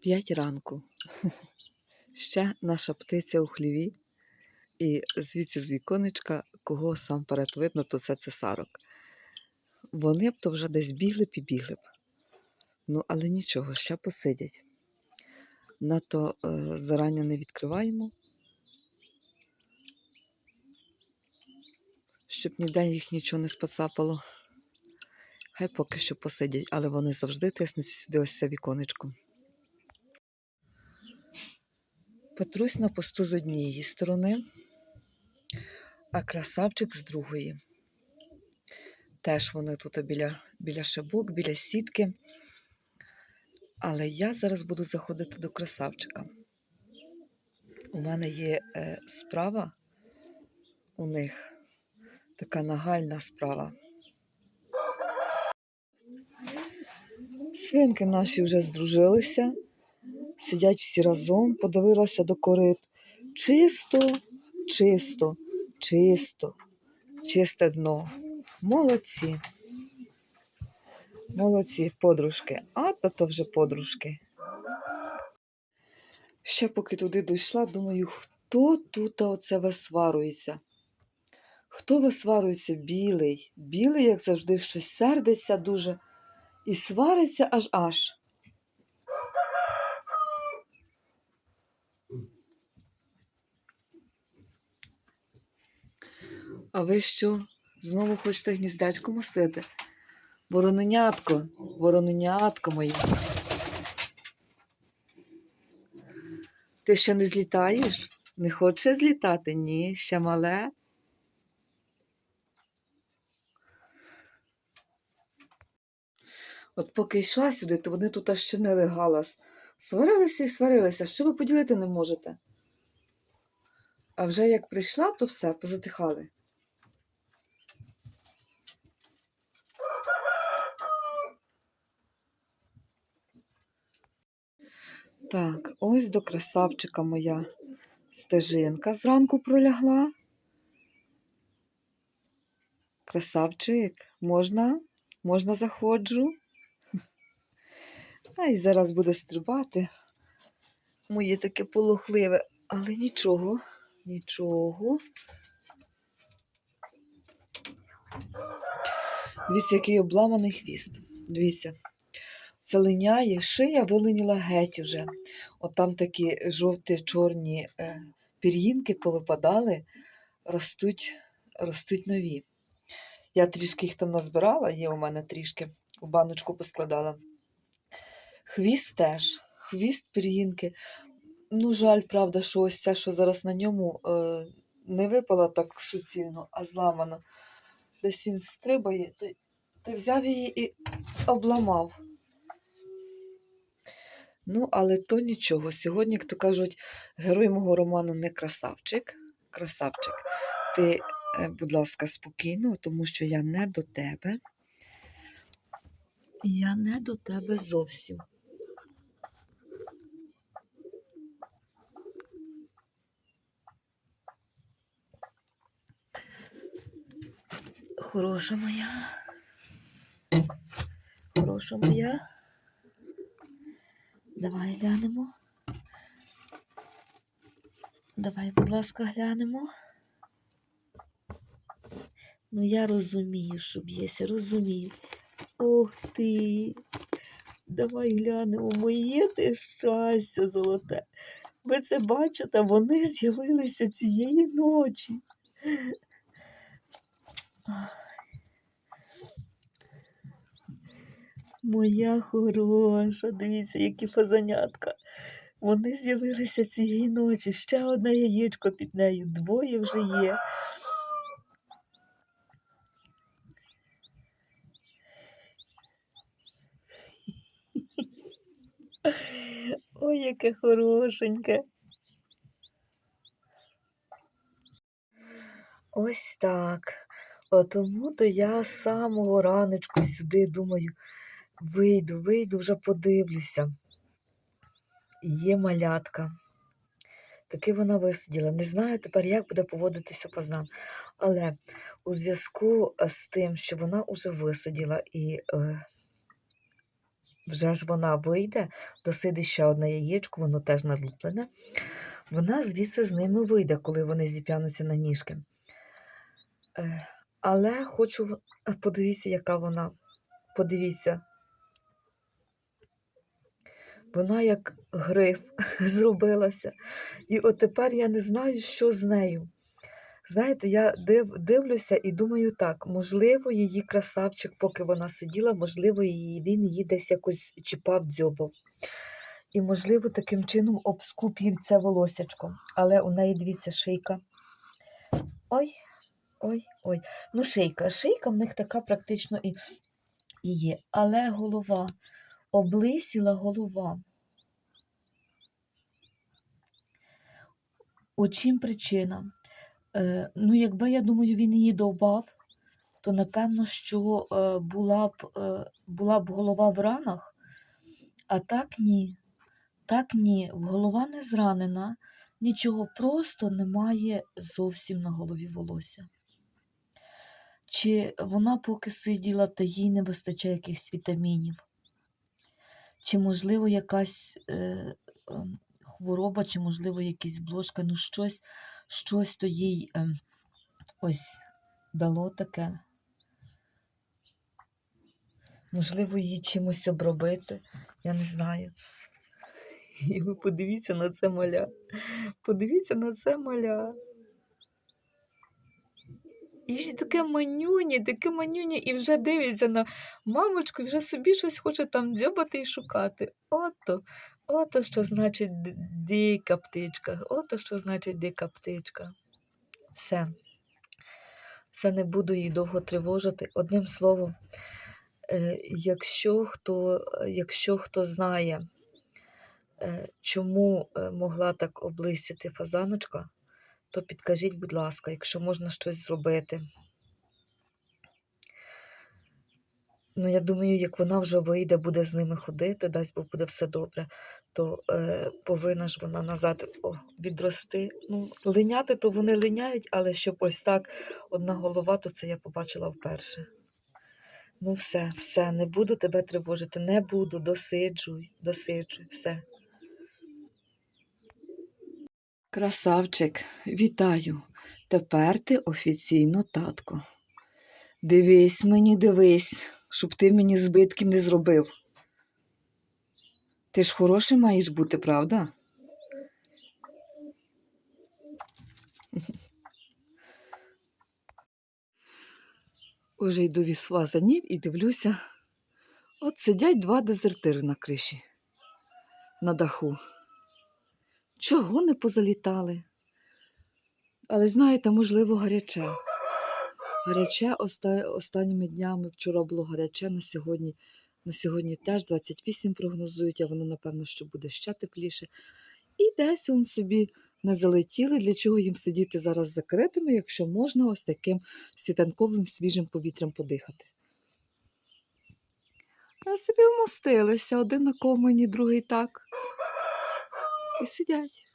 П'ять ранку. Ще наша птиця у хліві. І звідси з віконечка, кого сам перед видно, то це цесарок. Вони б то вже десь бігли б і бігли б. Ну, але нічого, ще посидять. Надто е, зарання не відкриваємо, щоб ніде їх нічого не споцапало. Хай поки що посидять, але вони завжди тиснуться сюди ось це віконечко. Петрусь на посту з однієї сторони, а красавчик з другої. Теж вони тут біля, біля шибок, біля сітки. Але я зараз буду заходити до красавчика. У мене є е, справа у них, така нагальна справа. Свинки наші вже здружилися, сидять всі разом, подивилася до корит. Чисто, чисто, чисто, чисте дно. Молодці. Молодці, подружки. А то то вже подружки. Ще поки туди дійшла, думаю, хто тут оце висварується? Хто висварується білий? Білий, як завжди, щось сердиться дуже і свариться аж аж. А ви що? Знову хочете гніздечко мостити? Вороненятко, вороненятко моє. Ти ще не злітаєш? Не хочеш злітати? Ні, ще мале. От поки йшла сюди, то вони тут аж чинили галас. Сварилися і сварилися, що ви поділити не можете. А вже як прийшла, то все, позатихали. Так, ось до красавчика моя стежинка зранку пролягла. Красавчик, можна? Можна заходжу? А й зараз буде стрибати. Моє таке полохливе, але нічого, нічого. Дивіться, який обламаний хвіст. Дивіться. Це линяє, шия вилиніла геть уже. От там такі жовті-чорні е, пір'їнки повипадали, ростуть, ростуть нові. Я трішки їх там назбирала, є у мене трішки, в баночку поскладала. Хвіст теж, хвіст пір'їнки. Ну, жаль, правда, що ось це, що зараз на ньому, е, не випало так суцільно, а зламано. Десь він стрибає, ти, ти взяв її і обламав. Ну, але то нічого. Сьогодні, як то кажуть, герой мого роману не красавчик. Красавчик, ти, е, будь ласка, спокійно, тому що я не до тебе. Я не до тебе зовсім. Хороша моя. Хороша моя. Давай глянемо. Давай, будь ласка, глянемо. Ну, я розумію, що б'єся, розумію. Ох ти. Давай глянемо, моє ти щастя золоте. Ви це бачите, вони з'явилися цієї ночі. Моя хороша, дивіться, які фазанятка. Вони з'явилися цієї ночі. Ще одне яєчко під нею, двоє вже є. Ой, яке хорошеньке. Ось так. Тому то я з самого раночку сюди думаю, вийду, вийду, вже подивлюся. Є малятка. Таки вона висиділа. Не знаю тепер, як буде поводитися пазан. Але у зв'язку з тим, що вона вже висиділа і е, вже ж вона вийде, досидить ще одне яєчко, воно теж налуплене. Вона звідси з ними вийде, коли вони зіп'януться на ніжки. Е, Але хочу, е, подивіться, яка вона. Подивіться. Вона як гриф зробилася. І от тепер я не знаю, що з нею. Знаєте, я див, дивлюся і думаю так, можливо, її красавчик, поки вона сиділа, можливо, її, він її десь якось чіпав, дзьобав. І, можливо, таким чином обскуп їй це волосячко. Але у неї, дивіться, шийка. Ой, ой, ой. Ну, шийка. Шийка в них така практично і, і є. Але голова, облисіла голова. У чим причина? Е, ну, якби, я думаю, він її довбав, то напевно, що е, була, б, е, була б голова в ранах, а так ні. Так ні, голова не зранена, нічого просто немає зовсім на голові волосся. Чи вона поки сиділа, та їй не вистачає якихось вітамінів? Чи, можливо, якась е, ем, хвороба, чи, можливо, якась блошка, ну щось, щось то їй ем, ось дало таке. Можливо, її чимось обробити, я не знаю. І ви подивіться на це маля. Подивіться на це маля. І таке манюні, таке манюні, і вже дивиться на мамочку, і вже собі щось хоче там дзьобати і шукати. Ото, ото що значить дика птичка, ото що значить дика птичка. Все. Все не буду її довго тривожити. Одним словом, е, якщо хто, якщо хто знає, е, чому е, могла так облисіти фазаночка, то підкажіть, будь ласка, якщо можна щось зробити. Ну, я думаю, як вона вже вийде, буде з ними ходити, дасть Бог буде все добре, то е, повинна ж вона назад відрости. Ну, линяти, то вони линяють, але щоб ось так одна голова, то це я побачила вперше. Ну, все, все, не буду тебе тривожити, не буду, досиджуй, досиджуй, все. Красавчик, вітаю. Тепер ти офіційно татко. Дивись мені, дивись, щоб ти мені збитків не зробив. Ти ж хороший маєш бути, правда? Уже йду від свазанів і дивлюся. От сидять два дезертири на криші, на даху. Чого не позалітали? Але знаєте, можливо, гаряче. Гаряче оста- останніми днями. Вчора було гаряче, на сьогодні, на сьогодні теж 28 прогнозують, а воно, напевно, що буде ще тепліше. І десь он собі не залетіли, для чого їм сидіти зараз закритими, якщо можна ось таким світанковим свіжим повітрям подихати. А собі вмостилися, один на комені, другий так. І сидять.